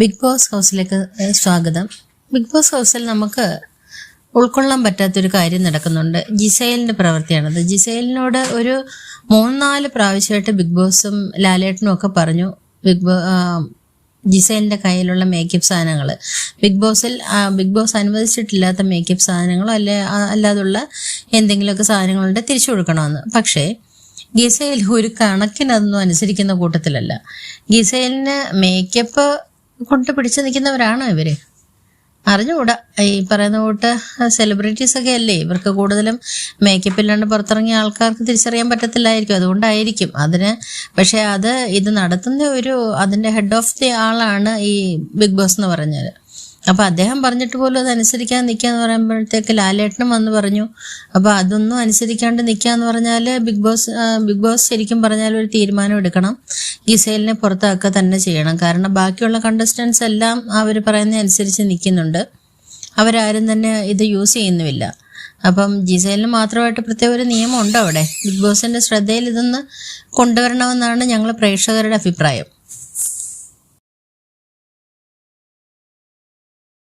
Big boss ഹൗസിലേക്ക് സ്വാഗതം. Big boss ഹൗസിൽ നമുക്ക് ഉൾക്കൊള്ളാൻ പറ്റാത്തൊരു കാര്യം നടക്കുന്നുണ്ട്. ജിസൈലിന്റെ പ്രവൃത്തിയാണത്. ജിസൈലിനോട് ഒരു മൂന്നാൽ പ്രാവശ്യമായിട്ട് ബിഗ് ബോസും ലാലേട്ടനും ഒക്കെ പറഞ്ഞു ബിഗ് ബോ ജിസൈലിന്റെ കയ്യിലുള്ള മേക്കപ്പ് സാധനങ്ങൾ ബിഗ് ബോസിൽ ബിഗ് ബോസ് അനുവദിച്ചിട്ടില്ലാത്ത മേക്കപ്പ് സാധനങ്ങളോ അല്ലെ അല്ലാതുള്ള എന്തെങ്കിലുമൊക്കെ സാധനങ്ങളുണ്ട് തിരിച്ചു കൊടുക്കണമെന്ന്. പക്ഷേ ഗിസൈൽ ഒരു കണക്കിനതൊന്നും അനുസരിക്കുന്ന കൂട്ടത്തിലല്ല. ഗിസൈലിന് മേക്കപ്പ് കൊണ്ട് പിടിച്ചു നിൽക്കുന്നവരാണോ ഇവർ? അറിഞ്ഞുകൂടാ. ഈ പറയുന്ന കൂട്ട് സെലിബ്രിറ്റീസ് ഒക്കെ അല്ലേ? ഇവർക്ക് കൂടുതലും മേക്കപ്പ് ഇല്ലാണ്ട് പുറത്തിറങ്ങിയ ആൾക്കാർക്ക് തിരിച്ചറിയാൻ പറ്റത്തില്ലായിരിക്കും. അതുകൊണ്ടായിരിക്കും. അതിന് പക്ഷെ അത് ഇത് നടത്തുന്ന ഒരു അതിന്റെ ഹെഡ് ഓഫ് ദി ആളാണ് ഈ ബിഗ് ബോസ് എന്ന് പറഞ്ഞത്. അപ്പൊ അദ്ദേഹം പറഞ്ഞിട്ട് പോലും അത് അനുസരിക്കാൻ നിൽക്കാന്ന് പറയുമ്പോഴത്തേക്ക് ലാലേട്ടനും വന്ന് പറഞ്ഞു അപ്പൊ അതൊന്നും അനുസരിക്കാണ്ട് നിൽക്കാന്ന് പറഞ്ഞാൽ ബിഗ് ബോസ് ബിഗ് ബോസ് ശരിക്കും പറഞ്ഞാൽ ഒരു തീരുമാനം എടുക്കണം. ഗിസൈലിനെ പുറത്താക്കുക തന്നെ ചെയ്യണം. കാരണം ബാക്കിയുള്ള കണ്ടസ്റ്റൻസ് എല്ലാം അവർ പറയുന്ന അനുസരിച്ച് നിൽക്കുന്നുണ്ട് അവരാരും തന്നെ ഇത് യൂസ് ചെയ്യുന്നുമില്ല. അപ്പം ജിസൈലിന് മാത്രമായിട്ട് പ്രത്യേക ഒരു നിയമം ഉണ്ടോ അവിടെ ബിഗ് ബോസിന്റെ ശ്രദ്ധയിൽ ഇതൊന്ന് കൊണ്ടുവരണമെന്നാണ് ഞങ്ങൾ പ്രേക്ഷകരുടെ അഭിപ്രായം.